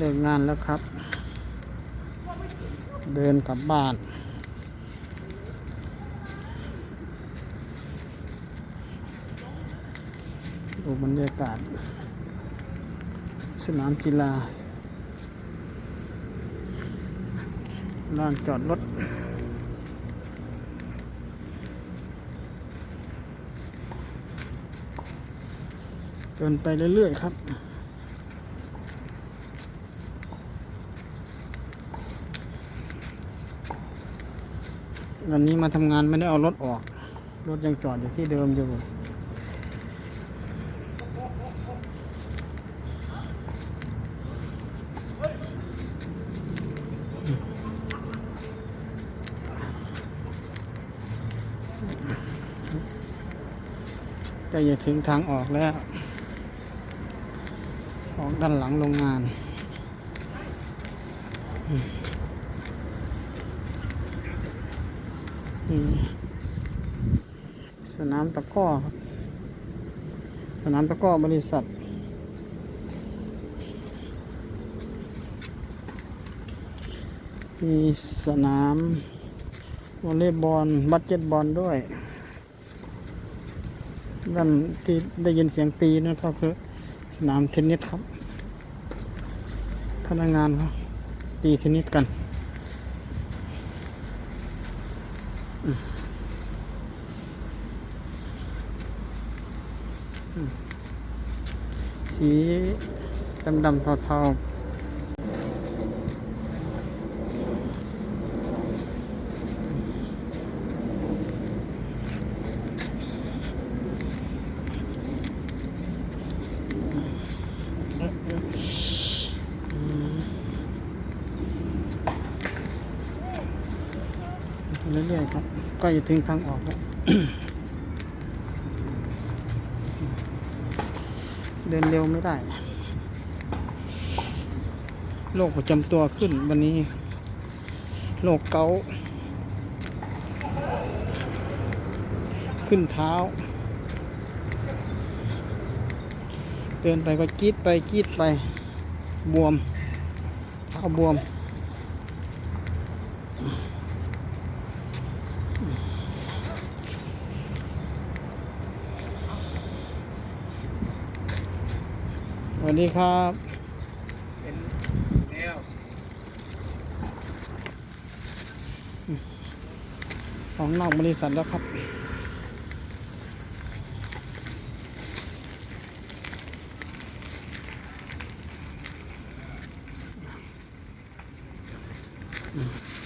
เลิกงานแล้วครับ เดินกลับบ้านดูบรรยากาศ สนามกีฬาลานจอดรถเดินไปเรื่อยๆครับ วันนี้มาทำงานไม่ได้เอารถออก รถยังจอดอยู่ที่เดิมอยู่ใกล้จะถึงทางออกแล้ว ออกด้านหลังโรงงาน อืมอืม สนามตะก้อครับ สนามตะก้อบริษัทมีสนามวอลเลย์บอลบัสเกตบอลด้วยนั่นที่ได้ยินเสียงตีนั่นก็คือสนามเทนนิสครับ พนักงานเขาตีเทนนิสกันอืมอืม สีดำดำๆเทาๆเรื่อยๆครับ ก็จะถึงทางออกแล้ว เดินเร็วไม่ได้โรคประจำตัวขึ้นวันนี้โรคเกาขึ้นเท้า เดินไปก็จี๊ดไปจี๊ดไป บวม เท้าบวม สวัสดีครับเป็นแนวของนอกบริษัทแล้วครับอืม